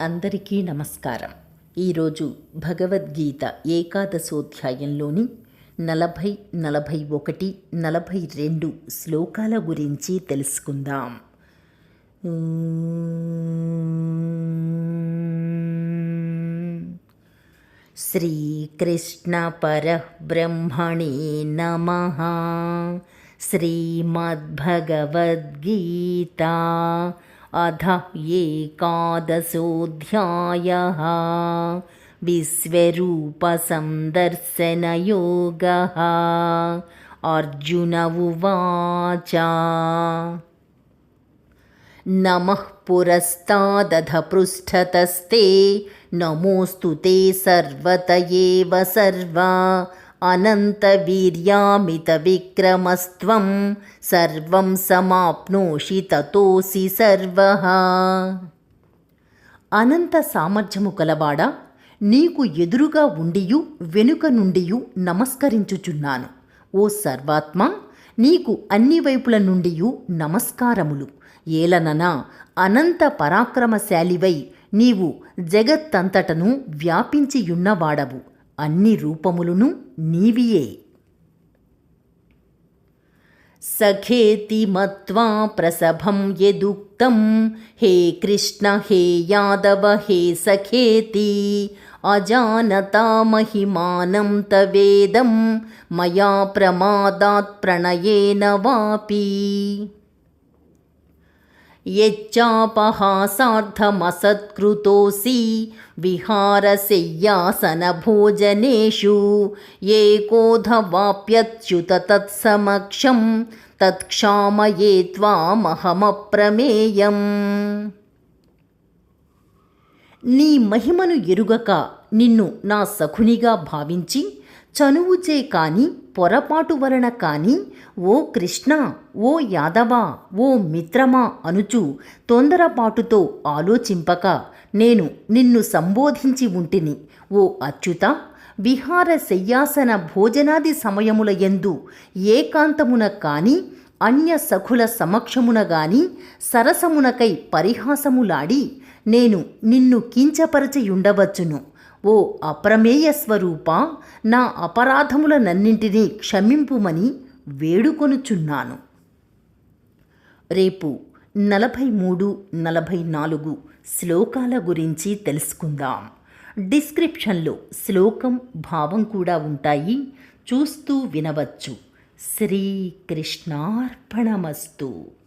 అందరికీ నమస్కారం. ఈరోజు భగవద్గీత ఏకాదశోధ్యాయంలోని నలభై నలభై ఒకటి నలభై రెండు శ్లోకాల గురించి తెలుసుకుందాం. శ్రీకృష్ణ పరబ్రహ్మణి నమ. శ్రీమద్భగవద్గీత अथ एकादशोऽध्यायः। विश्वरूपसन्दर्शनयोगः। अर्जुन उवाच। नमः पुरस्तादध पृष्ठतस्ते नमोऽस्तु ते सर्वत एव सर्वा अनन्तवीर्यामितविक्रमस्त्वं सर्वं समाप्नोषि తతోసి సర్వః అనంత సామర్థ్యము కలవాడా నీకు ఎదురుగా ఉండియు వెనుక నుండియు నమస్కరించుచున్నాను ఓ సర్వాత్మ నీకు అన్ని వైపుల నుండియు నమస్కారములు ఏలననా అనంత పరాక్రమశాలివై నీవు జగత్తంతటను వ్యాపించియున్నవాడవు అన్ని రూపములను నీవియే. సఖేతి మత్వా ప్రసభం యదుక్తం హే కృష్ణ హే యాదవ హే సఖేతి అజానతా మహిమానం తవేదం మయా ప్రమాదాత్ ప్రణయేన వాపి. యచ్చాపహాసార్థమసత్కృతోసి విహారశయ్యాసనభోజనేషు ఏకోధవాప్యచ్యుత తత్సమక్షం తత్క్షామయే త్వామహమప్రమేయం. నీ మహిమను ఎరుగక నిన్ను నా సఖునిగా భావించి చనువుచే కాని పొరపాటు వలన కాని ఓ కృష్ణ ఓ యాదవ ఓ మిత్రమా అనుచు తొందరపాటుతో ఆలోచింపక నేను నిన్ను సంబోధించి ఉంటిని. ఓ అచ్యుత విహార శయ్యాసన భోజనాది సమయముల యందు ఏకాంతమున కాని అన్య సఖుల సమక్షమున గాని సరసమునకై పరిహాసములాడి నేను నిన్ను కించపరచియుండవచ్చును. ఓ అప్రమేయ స్వరూప నా అపరాధములనన్నింటినీ క్షమింపుమని వేడుకొనుచున్నాను. రేపు నలభై మూడు నలభై నాలుగు శ్లోకాల గురించి తెలుసుకుందాం. డిస్క్రిప్షన్లో శ్లోకం భావం కూడా ఉంటాయి. చూస్తూ వినవచ్చు. శ్రీకృష్ణార్పణమస్తు.